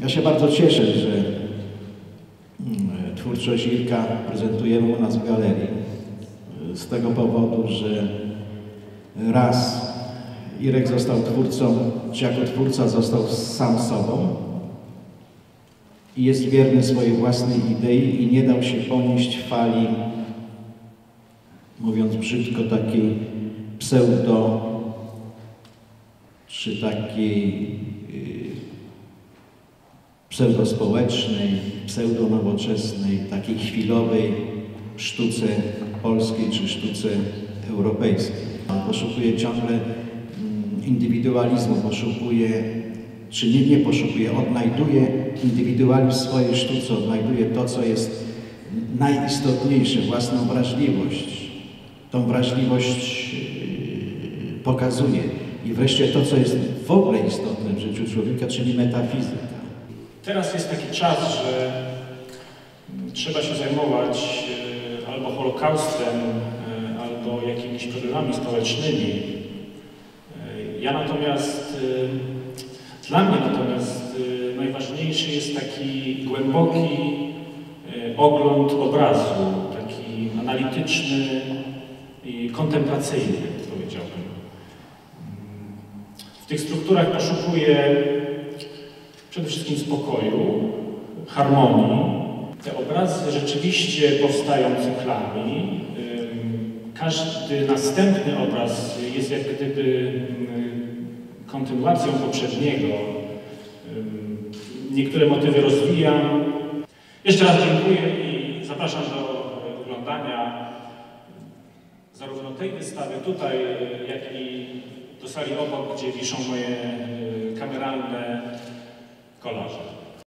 Ja się bardzo cieszę, że mm, twórczość Irka prezentujemy u nas w galerii. Z tego powodu, że raz Irek został twórcą, czy jako twórca został sam sobą i jest wierny swojej własnej idei i nie dał się ponieść fali, mówiąc brzydko, takiej pseudo, czy takiej yy, pseudospołecznej, pseudonowoczesnej, takiej chwilowej sztuce polskiej czy sztuce europejskiej. Poszukuje ciągle mm, indywidualizmu, poszukuje, czy nie, nie poszukuje, odnajduje indywidualizm w swojej sztuce, odnajduje to, co jest najistotniejsze, własną wrażliwość. Tą wrażliwość yy, pokazuje. I wreszcie to, co jest w ogóle istotne w życiu człowieka, czyli metafizyka. Teraz jest taki czas, że trzeba się zajmować e, albo Holokaustem, e, albo jakimiś problemami społecznymi. E, Ja natomiast, dla mnie natomiast najważniejszy jest taki głęboki ogląd obrazu, taki analityczny i kontemplacyjny, powiedziałbym. W tych strukturach poszukuję przede wszystkim spokoju, harmonii. Te obrazy rzeczywiście powstają cyklami. Każdy następny obraz jest jak gdyby kontynuacją poprzedniego. Niektóre motywy rozwijam. Jeszcze raz dziękuję i zapraszam do oglądania zarówno tej wystawy tutaj, jak i do sali obok, gdzie wiszą moje y, kameralne 高老师。